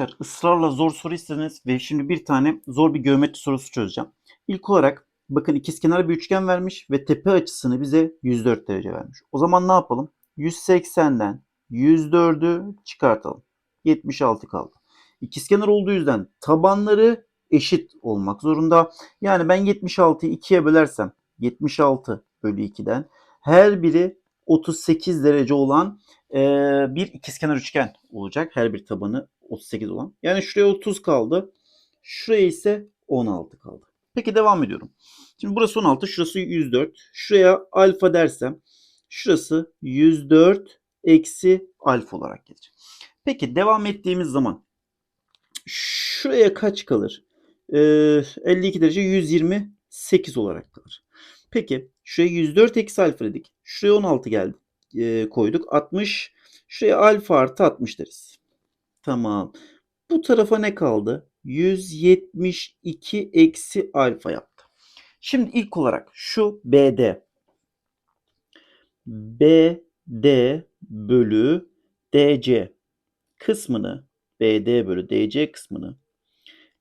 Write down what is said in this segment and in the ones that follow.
Arkadaşlar ısrarla zor soru istediniz ve şimdi bir tane zor bir geometri sorusu çözeceğim. İlk olarak bakın ikizkenar bir üçgen vermiş ve tepe açısını bize 104 derece vermiş. O zaman ne yapalım? 180'den 104'ü çıkartalım. 76 kaldı. İkizkenar olduğu yüzden tabanları eşit olmak zorunda. Yani ben 76'yı 2'ye bölersem 76 bölü 2'den her biri 38 derece olan eee, bir ikizkenar üçgen olacak. Her bir tabanı 38 olan. Yani şuraya 30 kaldı. Şuraya ise 16 kaldı. Peki devam ediyorum. Şimdi burası 16, şurası 104. Şuraya alfa dersem şurası 104 eksi alfa olarak gelecek. Peki devam ettiğimiz zaman şuraya kaç kalır? Ee, 52 derece 128 olarak kalır. Peki şuraya 104 eksi alfa dedik. Şuraya 16 geldi. Ee, koyduk. 60. Şuraya alfa artı 60 deriz. Tamam. Bu tarafa ne kaldı? 172 eksi alfa yaptı. Şimdi ilk olarak şu BD. BD bölü DC kısmını BD bölü DC kısmını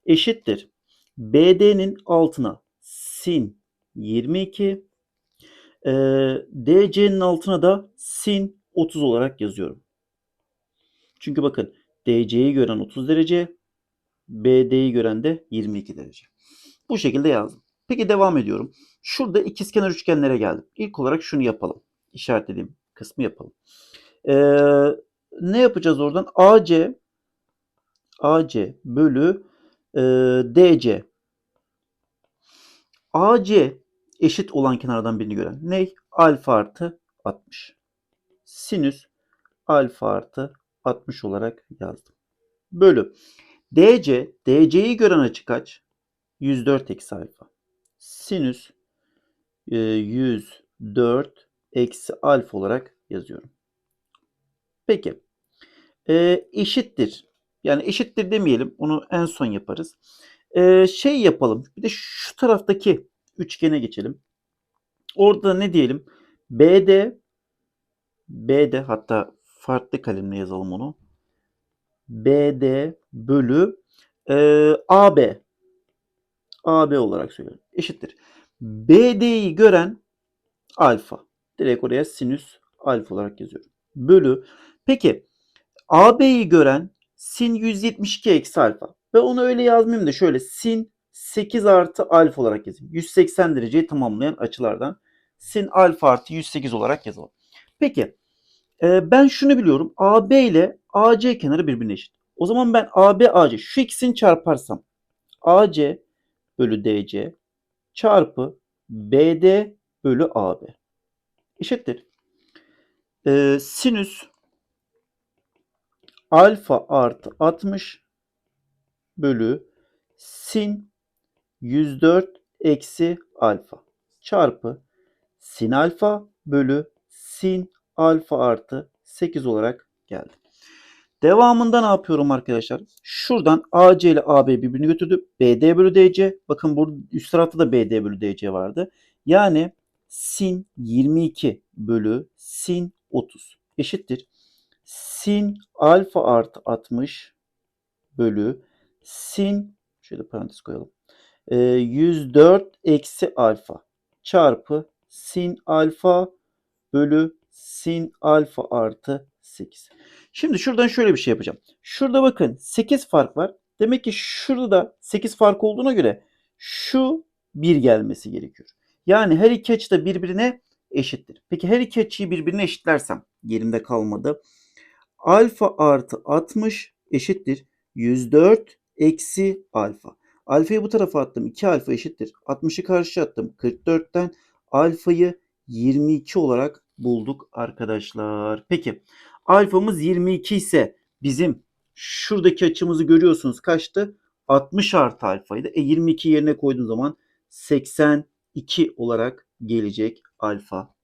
eşittir. BD'nin altına sin 22 e, DC'nin altına da sin 30 olarak yazıyorum. Çünkü bakın DC'yi gören 30 derece, BD'yi gören de 22 derece. Bu şekilde yazdım. Peki devam ediyorum. Şurada ikizkenar üçgenlere geldim. İlk olarak şunu yapalım. İşaretlediğim kısmı yapalım. Ee, ne yapacağız oradan? AC AC bölü e, DC. AC eşit olan kenardan birini gören. Ne? Alfa artı 60. Sinüs alfa artı 60 olarak yazdım. Bölü. DC, DC'yi gören açı kaç? 104 eksi alfa. Sinüs e, 104 eksi alfa olarak yazıyorum. Peki. E, eşittir. Yani eşittir demeyelim. Onu en son yaparız. E, şey yapalım. Bir de şu taraftaki üçgene geçelim. Orada ne diyelim? BD BD hatta farklı kalemle yazalım onu. BD bölü e, AB AB olarak söylüyorum. Eşittir. BD'yi gören alfa. Direkt oraya sinüs alfa olarak yazıyorum. Bölü. Peki AB'yi gören sin 172 eksi alfa. Ve onu öyle yazmayayım da şöyle sin 8 artı alfa olarak yazayım. 180 dereceyi tamamlayan açılardan sin alfa artı 108 olarak yazalım. Peki e, ben şunu biliyorum. AB ile AC kenarı birbirine eşit. O zaman ben AB AC şu ikisini çarparsam AC bölü DC çarpı BD bölü AB eşittir. E, sinüs alfa artı 60 bölü sin 104 eksi alfa çarpı sin alfa bölü sin alfa artı 8 olarak geldi. Devamında ne yapıyorum arkadaşlar? Şuradan AC ile AB birbirini götürdü. BD bölü DC. Bakın burada üst tarafta da BD bölü DC vardı. Yani sin 22 bölü sin 30 eşittir. Sin alfa artı 60 bölü sin şöyle parantez koyalım. E, 104 eksi alfa çarpı sin alfa bölü sin alfa artı 8. Şimdi şuradan şöyle bir şey yapacağım. Şurada bakın 8 fark var. Demek ki şurada da 8 fark olduğuna göre şu 1 gelmesi gerekiyor. Yani her iki açı da birbirine eşittir. Peki her iki açıyı birbirine eşitlersem yerimde kalmadı. Alfa artı 60 eşittir. 104 eksi alfa. Alfayı bu tarafa attım. 2 alfa eşittir. 60'ı karşı attım. 44'ten alfayı 22 olarak bulduk arkadaşlar. Peki alfamız 22 ise bizim şuradaki açımızı görüyorsunuz kaçtı? 60 artı alfaydı. E 22 yerine koyduğum zaman 82 olarak gelecek alfa.